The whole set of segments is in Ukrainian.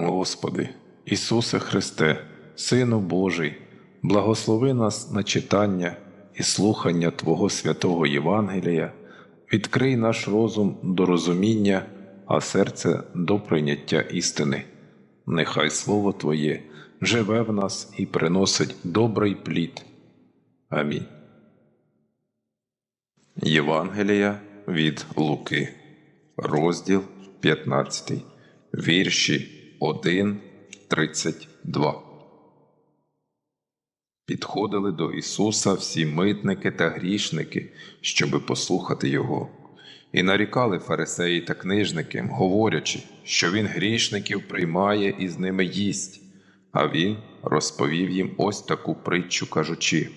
Господи, Ісусе Христе, Сину Божий, благослови нас на читання і слухання Твого святого Євангелія, відкрий наш розум до розуміння, а серце до прийняття істини. Нехай Слово Твоє живе в нас і приносить добрий плід. Амінь. Євангелія від Луки, розділ 15, вірші 1, 32. Підходили до Ісуса всі митники та грішники, щоби послухати Його, і нарікали фарисеї та книжники, говорячи, що Він грішників приймає і з ними їсть. А Він розповів їм ось таку притчу, кажучи.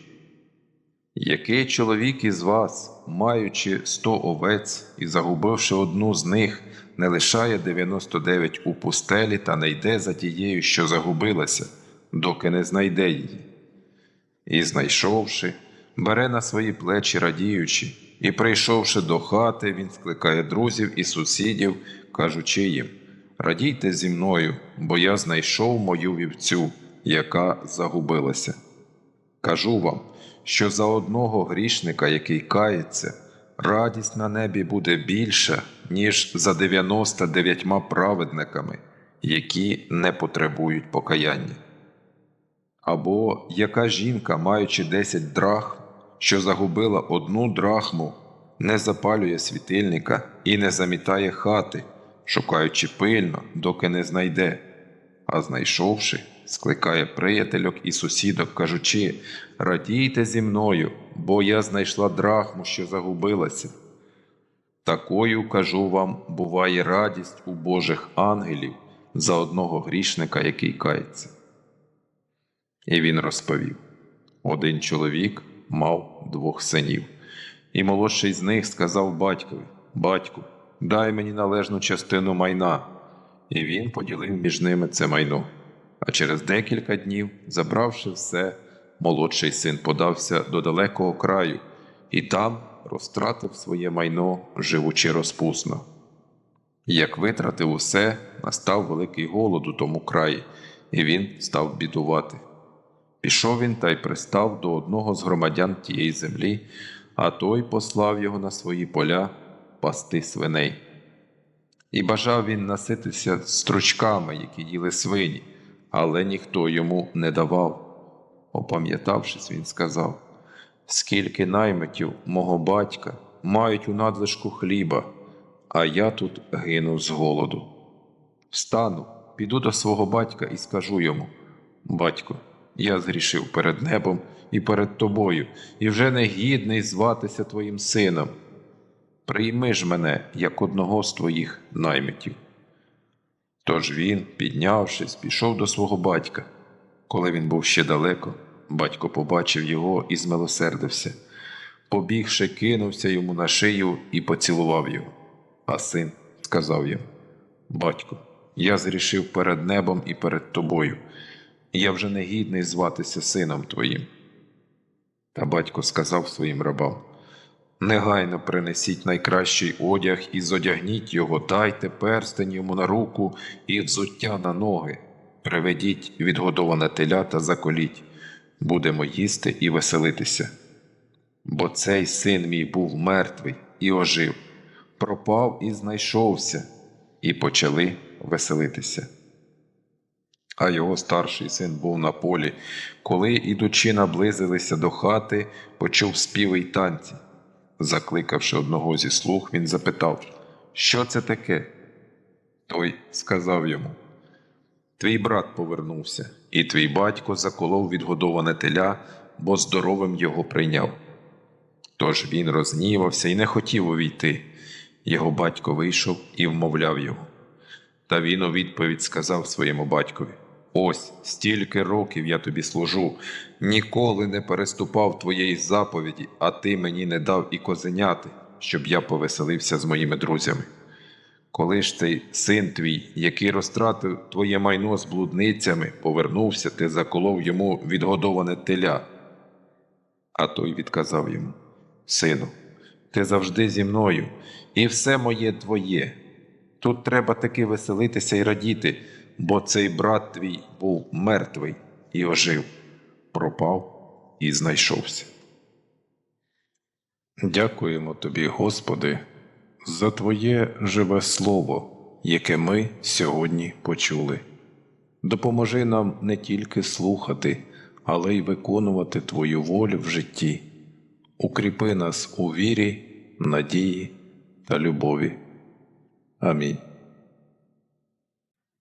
Який чоловік із вас, маючи сто овець і загубивши одну з них, не лишає 99 у пустелі та не йде за тією, що загубилася, доки не знайде її. І, знайшовши, бере на свої плечі радіючи, і, прийшовши до хати, він скликає друзів і сусідів, кажучи їм Радійте зі мною, бо я знайшов мою вівцю, яка загубилася. Кажу вам, що за одного грішника, який кається, радість на небі буде більша, ніж за 99 праведниками, які не потребують покаяння. Або яка жінка, маючи 10 драхм, що загубила одну драхму, не запалює світильника і не замітає хати, шукаючи пильно, доки не знайде, а знайшовши, скликає приятельок і сусідок, кажучи Радійте зі мною, бо я знайшла драхму, що загубилася. Такою, кажу вам, буває радість у Божих ангелів за одного грішника, який кається. І він розповів один чоловік мав двох синів, і молодший з них сказав батькові Батьку, дай мені належну частину майна. І він поділив між ними це майно. А через декілька днів, забравши все, молодший син подався до далекого краю і там розтратив своє майно, живучи розпусно. Як витратив усе, настав великий голод у тому краї, і він став бідувати. Пішов він та й пристав до одного з громадян тієї землі, а той послав його на свої поля пасти свиней. І бажав він наситися стручками, які їли свині, але ніхто йому не давав. Опам'ятавшись, він сказав: Скільки наймитів мого батька мають у надлишку хліба, а я тут гину з голоду. Встану, піду до свого батька і скажу йому: Батько, я згрішив перед небом і перед тобою, і вже не гідний зватися твоїм сином. Прийми ж мене як одного з твоїх наймитів. Тож він, піднявшись, пішов до свого батька. Коли він був ще далеко, батько побачив його і змилосердився. Побігши, кинувся йому на шию і поцілував його. А син сказав йому: Батько, я зрішив перед небом і перед тобою, я вже не гідний зватися сином твоїм. Та батько сказав своїм рабам: Негайно принесіть найкращий одяг і зодягніть його, дайте перстень йому на руку і взуття на ноги, приведіть відгодоване теля та заколіть, будемо їсти і веселитися. Бо цей син мій був мертвий і ожив, пропав і знайшовся, і почали веселитися. А його старший син був на полі, коли, ідучи, наблизилися до хати, почув співи й танці. Закликавши одного зі слуг, він запитав, що це таке? Той сказав йому: Твій брат повернувся, і твій батько заколов відгодоване теля, бо здоровим його прийняв. Тож він рознівався і не хотів увійти. Його батько вийшов і вмовляв його. Та він у відповідь сказав своєму батькові: Ось стільки років я тобі служу, ніколи не переступав твоєї заповіді, а ти мені не дав і козеняти, щоб я повеселився з моїми друзями. Коли ж цей син твій, який розтратив твоє майно з блудницями, повернувся, ти заколов йому відгодоване теля. А той відказав йому: Сину, ти завжди зі мною, і все моє твоє. Тут треба таки веселитися і радіти, бо цей брат твій був мертвий і ожив, пропав і знайшовся. Дякуємо тобі, Господи, за Твоє живе Слово, яке ми сьогодні почули. Допоможи нам не тільки слухати, але й виконувати Твою волю в житті. Укріпи нас у вірі, надії та любові. Амінь.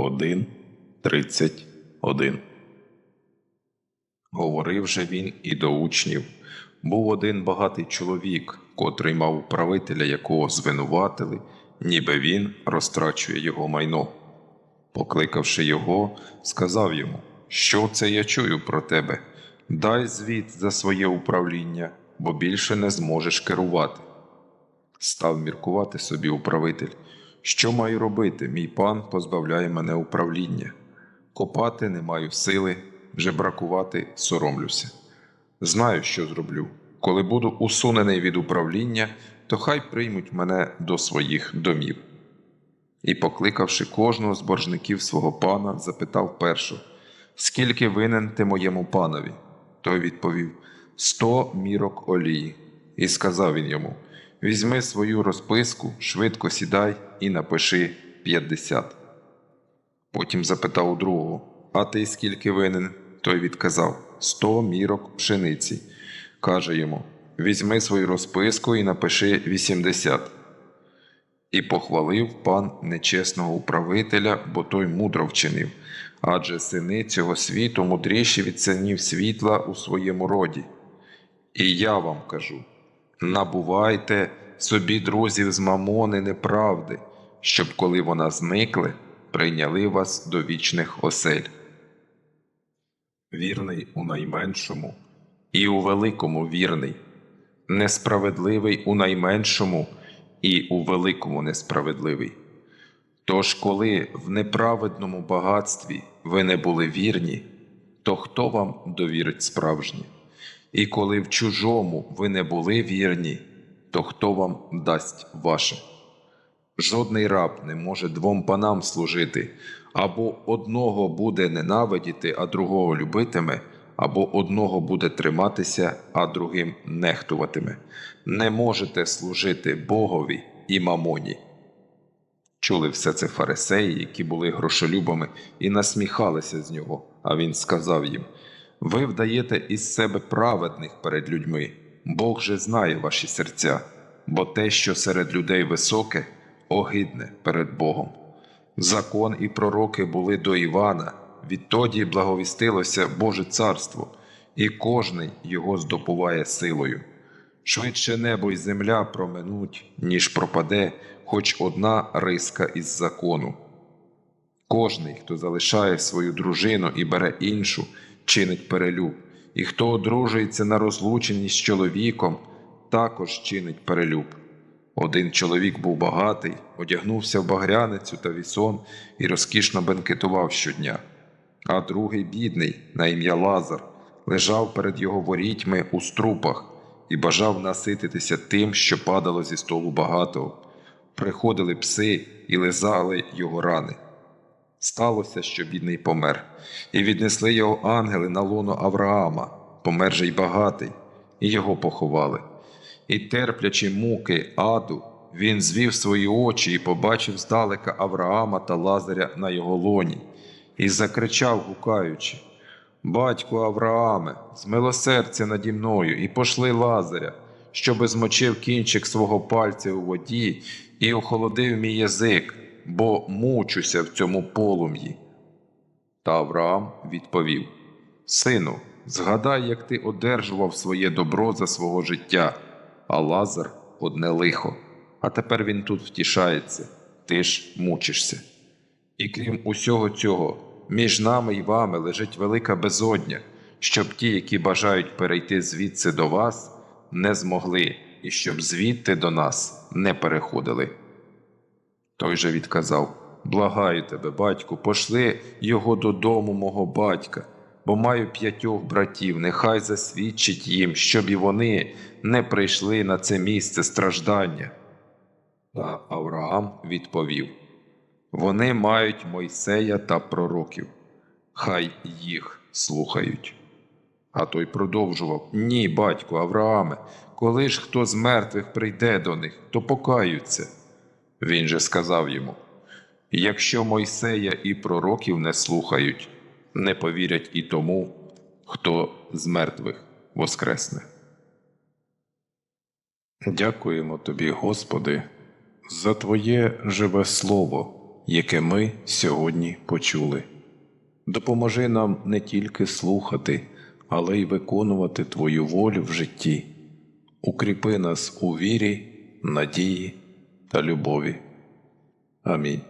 1, 31. Говорив же він і до учнів. Був один багатий чоловік, котрий мав управителя, якого звинуватили, ніби він розтрачує його майно. Покликавши його, сказав йому, що це я чую про тебе? Дай звіт за своє управління, бо більше не зможеш керувати. Став міркувати собі управитель. Що маю робити? Мій пан позбавляє мене управління. Копати не маю сили, жебракувати соромлюся. Знаю, що зроблю. Коли буду усунений від управління, то хай приймуть мене до своїх домів. І, покликавши кожного з боржників свого пана, запитав першого, скільки винен ти моєму панові? Той відповів сто мірок олії. І сказав він йому: Візьми свою розписку, швидко сідай і напиши п'ятдесят. Потім запитав у другого: А ти скільки винен? Той відказав сто мірок пшениці. Каже йому: Візьми свою розписку і напиши вісімдесят. І похвалив пан нечесного управителя, бо той мудро вчинив, адже сини цього світу мудріші від синів світла у своєму роді. І я вам кажу: набувайте собі друзів з мамони неправди, щоб, коли вона зникли, прийняли вас до вічних осель. Вірний у найменшому і у великому вірний, несправедливий у найменшому і у великому несправедливий. Тож, коли в неправедному багатстві ви не були вірні, то хто вам довірить справжнє? І коли в чужому ви не були вірні, то хто вам дасть ваше? Жодний раб не може двом панам служити, або одного буде ненавидіти, а другого любитиме, або одного буде триматися, а другим нехтуватиме. Не можете служити Богові і мамоні. Чули все це фарисеї, які були грошолюбами, і насміхалися з нього. А він сказав їм: Ви вдаєте із себе праведних перед людьми, Бог же знає ваші серця, бо те, що серед людей високе, огидне перед Богом. Закон і пророки були до Івана, відтоді благовістилося Боже царство, і кожний його здобуває силою. Швидше небо й земля проминуть, ніж пропаде хоч одна риска із закону. Кожний, хто залишає свою дружину і бере іншу, чинить перелюб, і хто одружується на розлученні з чоловіком, також чинить перелюб. Один чоловік був багатий, одягнувся в багряницю та вісон і розкішно бенкетував щодня, а другий бідний, на ім'я Лазар, лежав перед його ворітьми у струпах і бажав насититися тим, що падало зі столу багатого. Приходили пси і лизали його рани. Сталося, що бідний помер, і віднесли його ангели на лоно Авраама, помер же й багатий, і його поховали. І, терплячи муки аду, він звів свої очі і побачив здалека Авраама та Лазаря на його лоні, і закричав, гукаючи: Батьку Аврааме, змилосердя наді мною, і пошли Лазаря, щоби змочив кінчик свого пальця у воді і охолодив мій язик, бо мучуся в цьому полум'ї. Та Авраам відповів: Сину, згадай, як ти одержував своє добро за свого життя, а Лазар одне лихо. А тепер він тут втішається, ти ж мучишся. І крім усього цього, між нами і вами лежить велика безодня, щоб ті, які бажають перейти звідси до вас, не змогли, і щоб звідти до нас не переходили. Той же відказав Благаю тебе, батьку, пошли його додому мого батька, бо маю п'ятьох братів, нехай засвідчить їм, щоб і вони не прийшли на це місце страждання. Та Авраам відповів Вони мають Мойсея та пророків, хай їх слухають. А той продовжував Ні, батьку Аврааме, коли ж хто з мертвих прийде до них, то покаються. Він же сказав йому Якщо Мойсея і пророків не слухають, не повірять і тому, хто з мертвих воскресне. Дякуємо тобі, Господи, за Твоє живе Слово, яке ми сьогодні почули. Допоможи нам не тільки слухати, але й виконувати Твою волю в житті. Укріпи нас у вірі, надії та любові. Амінь.